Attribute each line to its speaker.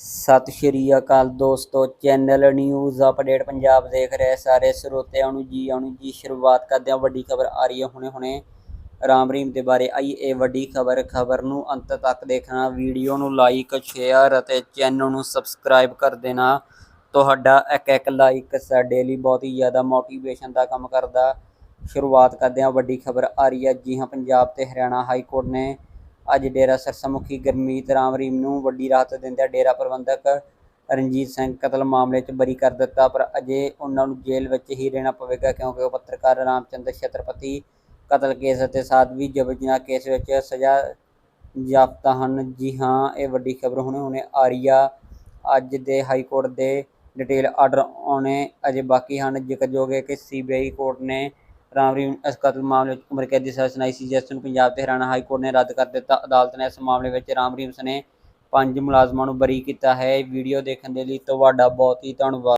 Speaker 1: ਸਤਿ ਸ਼੍ਰੀ ਅਕਾਲ ਦੋਸਤੋ, channel news update Punjab ਦੇਖ ਰਹੇ ਸਾਰੇ ਸਰੋਤਿਆਂ ਨੂੰ ਜੀ, ਆਉਣ ਜੀ, ਸ਼ੁਰੂਆਤ ਕਰਦੇ ਹਾਂ ਵੱਡੀ ਖਬਰ ਆ ਰਹੀ ਹੈ ਹੁਣੇ ਹੁਣੇ। ਰਾਮ ਰਹੀਮ ਦੇ ਬਾਰੇ ਆਈ ਇਹ ਵੱਡੀ ਖਬਰ ਖਬਰ ਨੂੰ ਅੰਤ ਤੱਕ ਦੇਖਣਾ, ਵੀਡੀਓ ਨੂੰ ਲਾਈਕ ਸ਼ੇਅਰ ਅਤੇ ਚੈਨਲ ਨੂੰ ਸਬਸਕ੍ਰਾਈਬ ਕਰ ਦੇਣਾ। ਤੁਹਾਡਾ ਇੱਕ ਇੱਕ ਲਾਈਕ ਸਾਡੇ ਲਈ ਬਹੁਤ ਹੀ ਜ਼ਿਆਦਾ ਮੋਟੀਵੇਸ਼ਨ ਦਾ ਕੰਮ ਕਰਦਾ। ਸ਼ੁਰੂਆਤ ਕਰਦੇ ਹਾਂ ਵੱਡੀ ਖਬਰ ਆ ਰਹੀ ਹੈ ਜੀ ਹਾਂ ਪੰਜਾਬ ਤੇ ਹਰਿਆਣਾ ਹਾਈ ਕੋਰਟ ਨੇ ਅੱਜ ਡੇਰਾ ਸਿਰਸਾ ਮੁਖੀ ਗੁਰਮੀਤ ਰਾਮ ਰਹੀਮ ਨੂੰ ਵੱਡੀ ਰਾਹਤ ਦਿੰਦਿਆਂ ਡੇਰਾ ਪ੍ਰਬੰਧਕ ਰਣਜੀਤ ਸਿੰਘ ਕਤਲ ਮਾਮਲੇ 'ਚ ਬਰੀ ਕਰ ਦਿੱਤਾ, ਪਰ ਅਜੇ ਉਹਨਾਂ ਨੂੰ ਜੇਲ੍ਹ ਵਿੱਚ ਹੀ ਰਹਿਣਾ ਪਵੇਗਾ ਕਿਉਂਕਿ ਉਹ ਪੱਤਰਕਾਰ ਰਾਮਚੰਦਰ ਛਤਰਪਤੀ ਕਤਲ ਕੇਸ ਅਤੇ ਸਾਧਵੀ ਜਬਰ ਕੇਸ ਵਿੱਚ ਸਜ਼ਾ ਜਾਪਤਾ ਹਨ। ਜੀ ਹਾਂ, ਇਹ ਵੱਡੀ ਖਬਰ ਹੁਣੇ ਹੁਣੇ ਆ ਰਹੀ ਆ। ਅੱਜ ਦੇ ਹਾਈ ਕੋਰਟ ਦੇ ਡਿਟੇਲ ਆਰਡਰ ਆਉਣੇ ਅਜੇ ਬਾਕੀ ਹਨ। ਜ਼ਿਕਰਯੋਗ ਹੈ ਕਿ ਸੀਬੀਆਈ ਕੋਰਟ ਨੇ ਰਾਮਰੀਮ ਇਸ ਕਤਲ ਮਾਮਲੇ ਵਿੱਚ ਉਮਰ ਕੈਦ ਦੀ ਸਜ਼ਾ ਸੁਣਾਈ ਸੀ, ਜਿਸ ਨੂੰ ਪੰਜਾਬ ਤੇ ਹਰਿਆਣਾ ਹਾਈ ਕੋਰਟ ਨੇ ਰੱਦ ਕਰ ਦਿੱਤਾ। ਅਦਾਲਤ ਨੇ ਇਸ ਮਾਮਲੇ ਵਿੱਚ ਰਾਮ ਰਹੀਮ ਨੇ ਪੰਜ ਮੁਲਾਜ਼ਮਾਂ ਨੂੰ ਬਰੀ ਕੀਤਾ ਹੈ। ਵੀਡੀਓ ਦੇਖਣ ਦੇ ਲਈ ਤੁਹਾਡਾ ਬਹੁਤ ਹੀ ਧੰਨਵਾਦ।